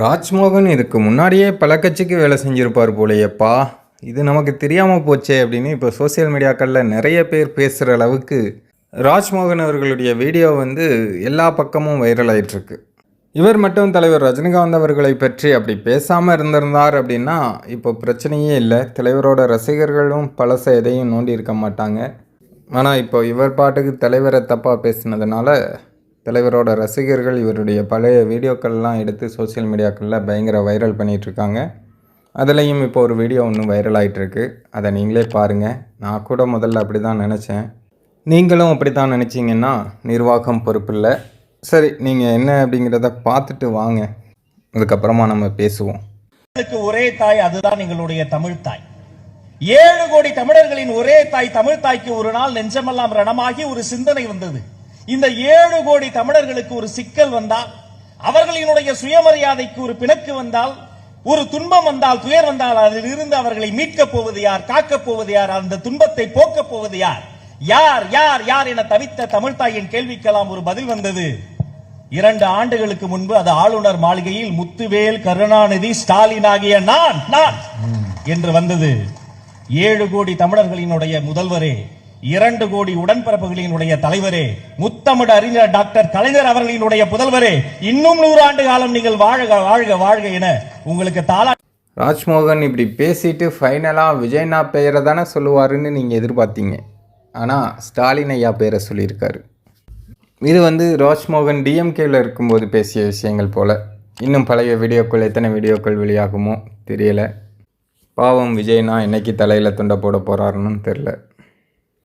ராஜ்மோகன் இதுக்கு முன்னாடியே பல கட்சிக்கு வேலை செஞ்சிருப்பார் போலையப்பா. இது நமக்கு தெரியாமல் போச்சே அப்படின்னு இப்போ சோஷியல் மீடியாக்களில் நிறைய பேர் பேசுகிற அளவுக்கு ராஜ்மோகன் அவர்களுடைய வீடியோ வந்து எல்லா பக்கமும் வைரல் ஆயிட்டிருக்கு. இவர் மட்டும் தலைவர் ரஜினிகாந்த் அவர்களை பற்றி அப்படி பேசாமல் இருந்திருந்தார் அப்படின்னா இப்போ பிரச்சனையே இல்லை. தலைவரோட ரசிகர்களும் பழச எதையும் நோண்டி இருக்க மாட்டாங்க. ஆனால் இப்போ இவர் பாட்டுக்கு தலைவரை தப்பாக பேசினதுனால தலைவரோட ரசிகர்கள் இவருடைய பழைய வீடியோக்கள்லாம் எடுத்து சோஷியல் மீடியாக்களில் பயங்கர வைரல் பண்ணிகிட்ருக்காங்க. அதுலேயும் இப்போ ஒரு வீடியோ ஒன்று வைரல் ஆகிட்டுருக்கு அதை நீங்களே பாருங்கள் நான் கூட முதல்ல அப்படி தான் நினச்சேன். நீங்களும் அப்படி தான் நினச்சிங்கன்னா நிர்வாகம் பொறுப்பில்லை சரி நீங்கள் என்ன அப்படிங்கிறத பார்த்துட்டு வாங்க. அதுக்கப்புறமா நம்ம பேசுவோம். ஒரே தாய் அதுதான் எங்களுடைய தமிழ் தாய். ஏழு கோடி தமிழர்களின் ஒரே தாய் தமிழ் தாய்க்கு ஒரு நாள் நெஞ்சமெல்லாம் ரணமாகி ஒரு சிந்தனை வந்தது. இந்த ஏழு கோடி தமிழர்களுக்கு ஒரு சிக்கல் வந்தால் அவர்களினுடைய சுயமரியாதைக்கு ஒரு பிணக்கு வந்தால் ஒரு துன்பம் வந்தால் துயர் வந்தால் அதில் இருந்து அவர்களை மீட்கப் போவது யார் காக்கப் போவது யார் அந்த துன்பத்தை போக்கப் போவது யார்? யார் யார் யார் என தவித்த தமிழ் தாயின் கேள்விக்கெல்லாம் ஒரு பதில் வந்தது. இரண்டு ஆண்டுகளுக்கு முன்பு அது ஆளுநர் மாளிகையில் முத்துவேல் கருணாநிதி ஸ்டாலின் ஆகிய நான் நான் என்று வந்தது. ஏழு கோடி தமிழர்களினுடைய முதல்வரே. இரண்டு கோடி உடன்பிறப்புகளினுடைய தலைவரே முத்தமிழ் அறிஞர் டாக்டர் கலைஞர் அவர்களினுடைய புதல்வரே இன்னும் நூறு ஆண்டு காலம் நீங்கள் வாழ்க வாழ்க வாழ்க என உங்களுக்கு தாளா ராஜ்மோகன் இப்படி பேசிட்டு ஃபைனலாக விஜய்னா பெயரை தானே சொல்லுவாருன்னு நீங்கள் எதிர்பார்த்தீங்க. ஆனால் ஸ்டாலின் ஐயா பேரை சொல்லியிருக்காரு. இது வந்து ராஜ்மோகன் டிஎம்கேவில் இருக்கும்போது பேசிய விஷயங்கள் போல். இன்னும் பழைய வீடியோக்கள் எத்தனை வீடியோக்கள் வெளியாகுமோ தெரியலை. பாவம் விஜய்னா என்னைக்கு தலையில் துண்டை போட போகிறாருன்னு தெரில